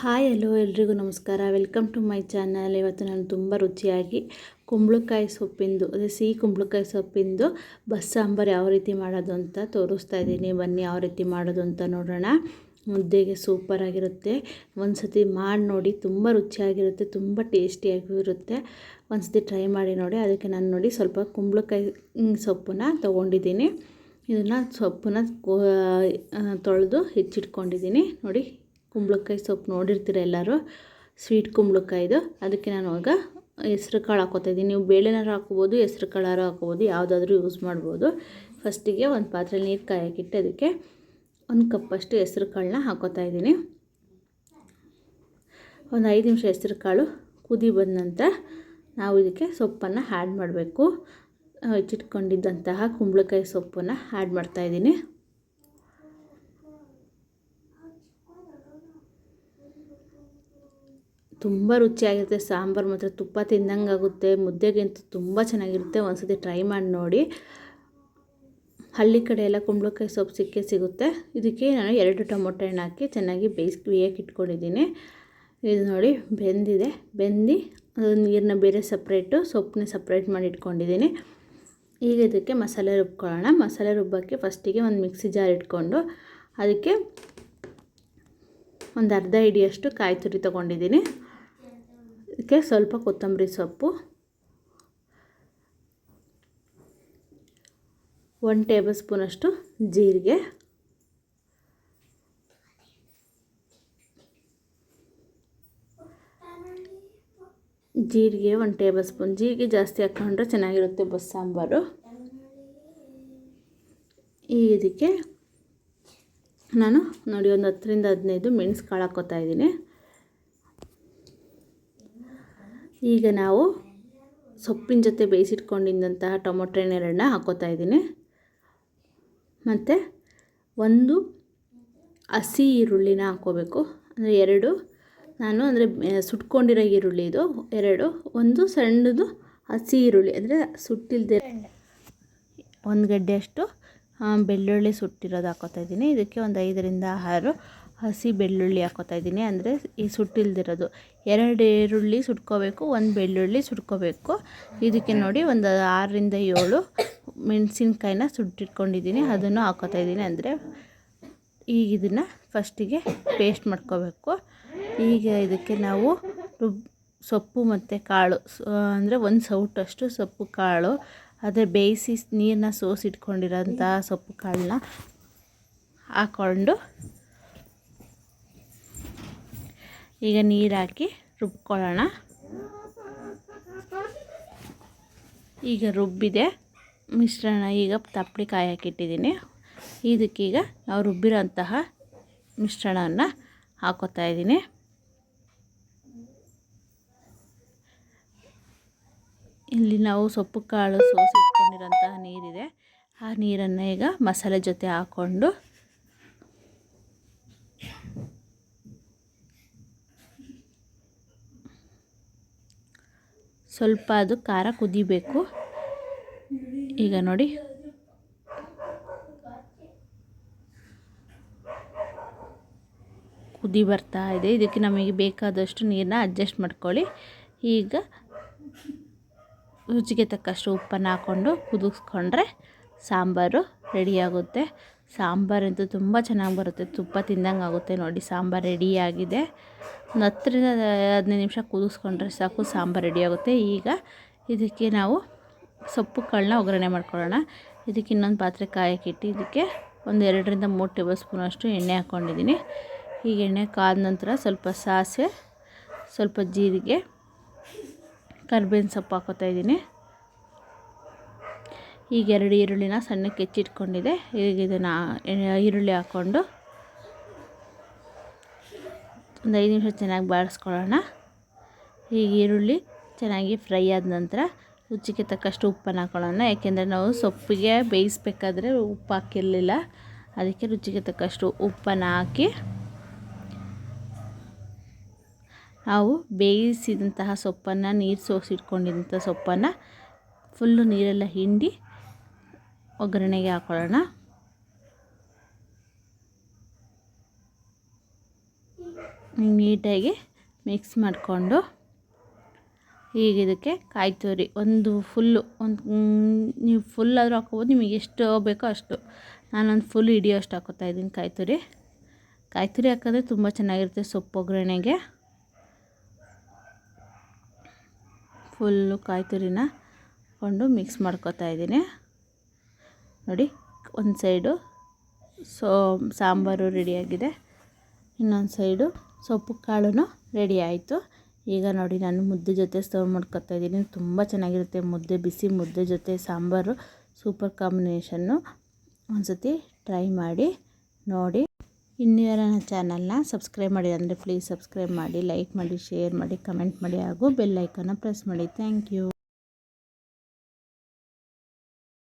Hi, hello ಎಲ್ರಿಗೂ ನಮಸ್ಕಾರ. Welcome to my channel. ಇವತ್ತು ನಾನು ತುಂಬ ರುಚಿಯಾಗಿ ಕುಂಬಳಕಾಯಿ ಸೊಪ್ಪಿಂದು, ಅದೇ ಸಿಹಿ ಕುಂಬಳಕಾಯಿ ಸೊಪ್ಪಿಂದು ಬಸ್ಸಾಂಬಾರು ಯಾವ ರೀತಿ ಮಾಡೋದು ಅಂತ ತೋರಿಸ್ತಾ ಇದ್ದೀನಿ. ಬನ್ನಿ ಯಾವ ರೀತಿ ಮಾಡೋದು ಅಂತ ನೋಡೋಣ. ಮುದ್ದೆಗೆ ಸೂಪರಾಗಿರುತ್ತೆ ಒಂದು ಸತಿ ಮಾಡಿ ನೋಡಿ, ತುಂಬ ರುಚಿಯಾಗಿರುತ್ತೆ, ತುಂಬ ಟೇಸ್ಟಿಯಾಗೂ ಇರುತ್ತೆ. ಒಂದು ಸತಿ ಟ್ರೈ ಮಾಡಿ ನೋಡಿ. ಅದಕ್ಕೆ ನಾನು ನೋಡಿ ಸ್ವಲ್ಪ ಕುಂಬಳಕಾಯಿ ಸೊಪ್ಪನ್ನ ತೊಗೊಂಡಿದ್ದೀನಿ. ಇದನ್ನು ಸೊಪ್ಪನ್ನ ತೊಳೆದು ಹೆಚ್ಚಿಟ್ಕೊಂಡಿದ್ದೀನಿ. ನೋಡಿ ಕುಂಬಳಕಾಯಿ ಸೊಪ್ಪು ನೋಡಿರ್ತೀರ ಎಲ್ಲರೂ? ಸ್ವೀಟ್ ಕುಂಬಳಕಾಯಿದು. ಅದಕ್ಕೆ ನಾನು ಇವಾಗ ಹೆಸ್ರು ಕಾಳು ಹಾಕೋತಾಯಿದ್ದೀನಿ ನೀವು ಬೇಳೆನಾರು ಹಾಕ್ಬೋದು, ಹೆಸ್ರು ಕಾಳಾರು ಹಾಕ್ಬೋದು, ಯಾವುದಾದ್ರೂ ಯೂಸ್ ಮಾಡ್ಬೋದು. ಫಸ್ಟಿಗೆ ಒಂದು ಪಾತ್ರೆಲಿ ನೀರು ಕಾಯಕ್ಕಿಟ್ಟು ಅದಕ್ಕೆ ಒಂದು ಕಪ್ಪಷ್ಟು ಹೆಸ್ರು ಕಾಳನ್ನ ಹಾಕೋತಾ ಇದ್ದೀನಿ. ಒಂದು ಐದು ನಿಮಿಷ ಹೆಸ್ರು ಕಾಳು ಕುದಿ ಬಂದ ನಂತರ ನಾವು ಇದಕ್ಕೆ ಸೊಪ್ಪನ್ನು ಆ್ಯಡ್ ಮಾಡಬೇಕು. ಹೆಚ್ಚಿಟ್ಕೊಂಡಿದ್ದಂತಹ ಕುಂಬಳಕಾಯಿ ಸೊಪ್ಪನ್ನು ಆ್ಯಡ್ ಮಾಡ್ತಾಯಿದ್ದೀನಿ ತುಂಬ ರುಚಿಯಾಗಿರುತ್ತೆ. ಸಾಂಬಾರು ಮಾತ್ರ ತುಪ್ಪ ತಿಂದಂಗೆ ಆಗುತ್ತೆ. ಮುದ್ದೆಗಂತೂ ತುಂಬ ಚೆನ್ನಾಗಿರುತ್ತೆ. ಒಂದ್ಸತಿ ಟ್ರೈ ಮಾಡಿ ನೋಡಿ. ಹಳ್ಳಿ ಕಡೆ ಎಲ್ಲ ಕುಂಬಳಕಾಯಿ ಸೊಪ್ಪು ಸಿಕ್ಕೇ ಸಿಗುತ್ತೆ. ಇದಕ್ಕೆ ನಾನು ಎರಡು ಟೊಮೊಟೊ ಹಣ್ಣು ಹಾಕಿ ಚೆನ್ನಾಗಿ ಬೇಯಿಸಿ ಬೇಯಕ್ಕೆ ಇಟ್ಕೊಂಡಿದ್ದೀನಿ. ಇದು ನೋಡಿ, ಬೆಂದಿದೆ. ಬೆಂದು ನೀರನ್ನ ಬೇರೆ ಸಪ್ರೇಟು, ಸೊಪ್ಪನ್ನ ಸಪ್ರೇಟ್ ಮಾಡಿ ಇಟ್ಕೊಂಡಿದ್ದೀನಿ. ಈಗ ಇದಕ್ಕೆ ಮಸಾಲೆ ರುಬ್ಕೊಳ್ಳೋಣ. ಮಸಾಲೆ ರುಬ್ಬಕ್ಕೆ ಫಸ್ಟಿಗೆ ಒಂದು ಮಿಕ್ಸಿ ಜಾರ್ ಇಟ್ಕೊಂಡು ಅದಕ್ಕೆ ಒಂದು ಅರ್ಧ ಹಿಡಿಯಷ್ಟು ಕಾಯಿ ತುರಿ ತೊಗೊಂಡಿದ್ದೀನಿ. ಇದಕ್ಕೆ ಸ್ವಲ್ಪ ಕೊತ್ತಂಬರಿ ಸೊಪ್ಪು. ಒನ್ ಟೇಬಲ್ ಸ್ಪೂನಷ್ಟು ಜೀರಿಗೆ. ಜೀರಿಗೆ ಒನ್ ಟೇಬಲ್ ಸ್ಪೂನ್. ಜೀರಿಗೆ ಜಾಸ್ತಿ ಹಾಕ್ಕೊಂಡ್ರೆ ಚೆನ್ನಾಗಿರುತ್ತೆ ಬಸ್ ಸಾಂಬಾರು ಈ ಇದಕ್ಕೆ ನಾನು ನೋಡಿ ಒಂದು ಹತ್ತರಿಂದ ಹದಿನೈದು ಮೆಣಸು ಕಾಳು ಹಾಕೋತಾ ಇದ್ದೀನಿ. ಈಗ ನಾವು ಸೊಪ್ಪಿನ ಜೊತೆ ಬೇಯಿಸಿಟ್ಕೊಂಡಿದ್ದಂತಹ ಟೊಮೊಟೊ ಹಣ್ಣೆರಡನ್ನ ಹಾಕೋತಾ ಇದ್ದೀನಿ. ಮತ್ತು ಒಂದು ಹಸಿ ಈರುಳ್ಳಿನ ಹಾಕ್ಕೋಬೇಕು ಅಂದರೆ ಎರಡು, ನಾನು ಅಂದರೆ ಸುಟ್ಕೊಂಡಿರೋ ಈರುಳ್ಳಿ ಇದು, ಎರಡು, ಒಂದು ಸಣ್ಣದು ಹಸಿ ಈರುಳ್ಳಿ. ಅಂದರೆ ಸುಟ್ಟಿಲ್ದೆ ಒಂದು ಗಡ್ಡೆಯಷ್ಟು ಬೆಳ್ಳುಳ್ಳಿ ಸುಟ್ಟಿರೋದು ಹಾಕೋತಾ ಇದ್ದೀನಿ. ಇದಕ್ಕೆ ಒಂದು ಐದರಿಂದ ಆರು ಹಸಿ ಬೆಳ್ಳುಳ್ಳಿ ಹಾಕೋತಾ ಇದ್ದೀನಿ. ಅಂದರೆ ಈ ಸುಟ್ಟಿಲ್ದಿರೋದು. ಎರಡು ಈರುಳ್ಳಿ ಸುಟ್ಕೋಬೇಕು, ಒಂದು ಬೆಳ್ಳುಳ್ಳಿ ಸುಟ್ಕೋಬೇಕು. ಇದಕ್ಕೆ ನೋಡಿ ಒಂದು ಆರರಿಂದ ಏಳು ಮೆಣಸಿನ್ಕಾಯಿನ ಸುಟ್ಟಿಟ್ಕೊಂಡಿದ್ದೀನಿ. ಅದನ್ನು ಹಾಕೋತಾ ಇದ್ದೀನಿ. ಅಂದರೆ ಈಗ ಇದನ್ನು ಫಸ್ಟಿಗೆ ಪೇಸ್ಟ್ ಮಾಡ್ಕೋಬೇಕು. ಈಗ ಇದಕ್ಕೆ ನಾವು ಸೊಪ್ಪು ಮತ್ತು ಕಾಳು ಅಂದರೆ ಒಂದು ಸೌಟಷ್ಟು ಸೊಪ್ಪು ಕಾಳು, ಅದೇ ಬೇಯಿಸಿ ನೀರನ್ನ ಸೋಸಿಟ್ಕೊಂಡಿರೋಂಥ ಸೊಪ್ಪು ಕಾಳನ್ನ ಹಾಕ್ಕೊಂಡು ಈಗ ನೀರು ಹಾಕಿ ರುಬ್ಕೊಳ್ಳೋಣ. ಈಗ ರುಬ್ಬಿದೆ. ಮಿಶ್ರಣ ಈಗ ತಪ್ಪಲಿ ಕಾಯಿ ಹಾಕಿಟ್ಟಿದ್ದೀನಿ. ಇದಕ್ಕೀಗ ನಾವು ರುಬ್ಬಿರೋಂತಹ ಮಿಶ್ರಣವನ್ನು ಹಾಕೋತಾ ಇದ್ದೀನಿ. ಇಲ್ಲಿ ನಾವು ಸೊಪ್ಪು ಕಾಳು ಸೋಸಿಟ್ಕೊಂಡಿರೋಂತಹ ನೀರಿದೆ. ಆ ನೀರನ್ನು ಈಗ ಮಸಾಲೆ ಜೊತೆ ಹಾಕ್ಕೊಂಡು ಸ್ವಲ್ಪ ಅದು ಖಾರ ಕುದಿಬೇಕು. ಈಗ ನೋಡಿ. ಕುದಿ ಬರ್ತಾ ಇದೆ. ಇದಕ್ಕೆ ನಮಗೆ ಬೇಕಾದಷ್ಟು ನೀರನ್ನ ಅಡ್ಜಸ್ಟ್ ಮಾಡ್ಕೊಳ್ಳಿ. ಈಗ ರುಚಿಗೆ ತಕ್ಕಷ್ಟು ಉಪ್ಪನ್ನು ಹಾಕ್ಕೊಂಡು ಕುದಿಸ್ಕೊಂಡ್ರೆ ಸಾಂಬಾರು ರೆಡಿಯಾಗುತ್ತೆ ಸಾಂಬಾರಂತೂ ತುಂಬ ಚೆನ್ನಾಗಿ ಬರುತ್ತೆ. ತುಪ್ಪ ತಿಂದಂಗೆ ಆಗುತ್ತೆ ನೋಡಿ, ಸಾಂಬಾರು ರೆಡಿಯಾಗಿದೆ ಒಂದು ಹತ್ತರಿಂದ ಹದಿನೈದು ನಿಮಿಷ ಕುದಿಸ್ಕೊಂಡ್ರೆ ಸಾಕು, ಸಾಂಬಾರು ರೆಡಿಯಾಗುತ್ತೆ ಈಗ ಇದಕ್ಕೆ ನಾವು ಸೊಪ್ಪು ಕಾಳನ್ನ ಒಗ್ಗರಣೆ ಮಾಡ್ಕೊಳ್ಳೋಣ. ಇದಕ್ಕೆ ಇನ್ನೊಂದು ಪಾತ್ರೆ ಕಾಯಕ್ಕಿಟ್ಟು ಇದಕ್ಕೆ ಒಂದು ಎರಡರಿಂದ ಮೂರು ಟೇಬಲ್ ಸ್ಪೂನಷ್ಟು ಎಣ್ಣೆ ಹಾಕ್ಕೊಂಡಿದ್ದೀನಿ. ಈಗ ಎಣ್ಣೆ ಕಾದ ನಂತರ ಸ್ವಲ್ಪ ಸಾಸಿವೆ, ಸ್ವಲ್ಪ ಜೀರಿಗೆ, ಕರ್ಬೇವಿನ ಸೊಪ್ಪು ಹಾಕೋತಾ ಇದ್ದೀನಿ. ಈಗ ಎರಡು ಈರುಳ್ಳಿನ ಸಣ್ಣಕ್ಕೆ ಹೆಚ್ಚಿಟ್ಕೊಂಡಿದೆ. ಈಗ ಇದನ್ನು ಈರುಳ್ಳಿ ಹಾಕ್ಕೊಂಡು ಒಂದು ಐದು ನಿಮಿಷ ಚೆನ್ನಾಗಿ ಬಾಡಿಸ್ಕೊಳ್ಳೋಣ ಈಗ ಈರುಳ್ಳಿ ಚೆನ್ನಾಗಿ ಫ್ರೈ ಆದ ನಂತರ ರುಚಿಗೆ ತಕ್ಕಷ್ಟು ಉಪ್ಪನ್ನು ಹಾಕೊಳ್ಳೋಣ. ಯಾಕೆಂದರೆ ನಾವು ಸೊಪ್ಪಿಗೆ ಬೇಯಿಸ್ಬೇಕಾದ್ರೆ ಉಪ್ಪು ಹಾಕಿರಲಿಲ್ಲ. ಅದಕ್ಕೆ ರುಚಿಗೆ ತಕ್ಕಷ್ಟು ಉಪ್ಪನ್ನು ಹಾಕಿ ನಾವು ಬೇಯಿಸಿದಂತಹ ಸೊಪ್ಪನ್ನು ನೀರು ಸೋಸಿಟ್ಕೊಂಡಿದ್ದಂಥ ಸೊಪ್ಪನ್ನು ಫುಲ್ಲು ನೀರೆಲ್ಲ ಹಿಂಡಿ ಒಗ್ಗರಣೆಗೆ ಹಾಕೊಳ್ಳೋಣ. ನೀಟಾಗಿ ಮಿಕ್ಸ್ ಮಾಡಿಕೊಂಡು ಈಗ ಇದಕ್ಕೆ ಕಾಯಿ ತುರಿ, ಒಂದು ಫುಲ್ಲು ಒಂದು ನೀವು ಫುಲ್ ಆದರೂ ಹಾಕೋಬೋದು ನಿಮಗೆ ಎಷ್ಟು ಬೇಕೋ ಅಷ್ಟು. ನಾನೊಂದು ಫುಲ್ ಹಿಡಿಯೋ ಅಷ್ಟು ಹಾಕೋತಾ ಇದ್ದೀನಿ ಕಾಯಿ ತುರಿ. ಕಾಯಿ ತುರಿ ಹಾಕಿದ್ರೆ ತುಂಬ ಚೆನ್ನಾಗಿರುತ್ತೆ ಸೊಪ್ಪು ಒಗ್ಗರಣೆಗೆ. ಫುಲ್ಲು ಕಾಯಿ ತುರಿನ ಹಾಕ್ಕೊಂಡು ಮಿಕ್ಸ್ ಮಾಡ್ಕೋತಾ ಇದ್ದೀನಿ. ನೋಡಿ, ಒಂದು ಸೈಡು ಸೊ, ಸಾಂಬಾರು ರೆಡಿಯಾಗಿದೆ ಇನ್ನೊಂದು ಸೈಡು ಸೊಪ್ಪು ಕಾಳು ರೆಡಿ ಆಯಿತು. ಈಗ ನೋಡಿ, ನಾನು ಮುದ್ದೆ ಜೊತೆ ಸರ್ವ್ ಮಾಡ್ಕೊತಾ ಇದ್ದೀನಿ. ತುಂಬ ಚೆನ್ನಾಗಿರುತ್ತೆ ಮುದ್ದೆ, ಬಿಸಿ ಮುದ್ದೆ ಜೊತೆ ಸಾಂಬಾರು. ಸೂಪರ್ ಕಾಂಬಿನೇಷನ್ನು ಒಂದ್ಸತಿ ಟ್ರೈ ಮಾಡಿ, ನೋಡಿ. ಇನ್ನೂ ಯಾರನ್ನ ಚಾನಲ್ನ ಸಬ್ಸ್ಕ್ರೈಬ್ ಮಾಡಿ, ಅಂದರೆ ಪ್ಲೀಸ್ ಸಬ್ಸ್ಕ್ರೈಬ್ ಮಾಡಿ ಲೈಕ್ ಮಾಡಿ ಶೇರ್ ಮಾಡಿ ಕಮೆಂಟ್ ಮಾಡಿ, ಹಾಗೂ ಬೆಲ್ ಐಕನ್ನ ಪ್ರೆಸ್ ಮಾಡಿ. Thank you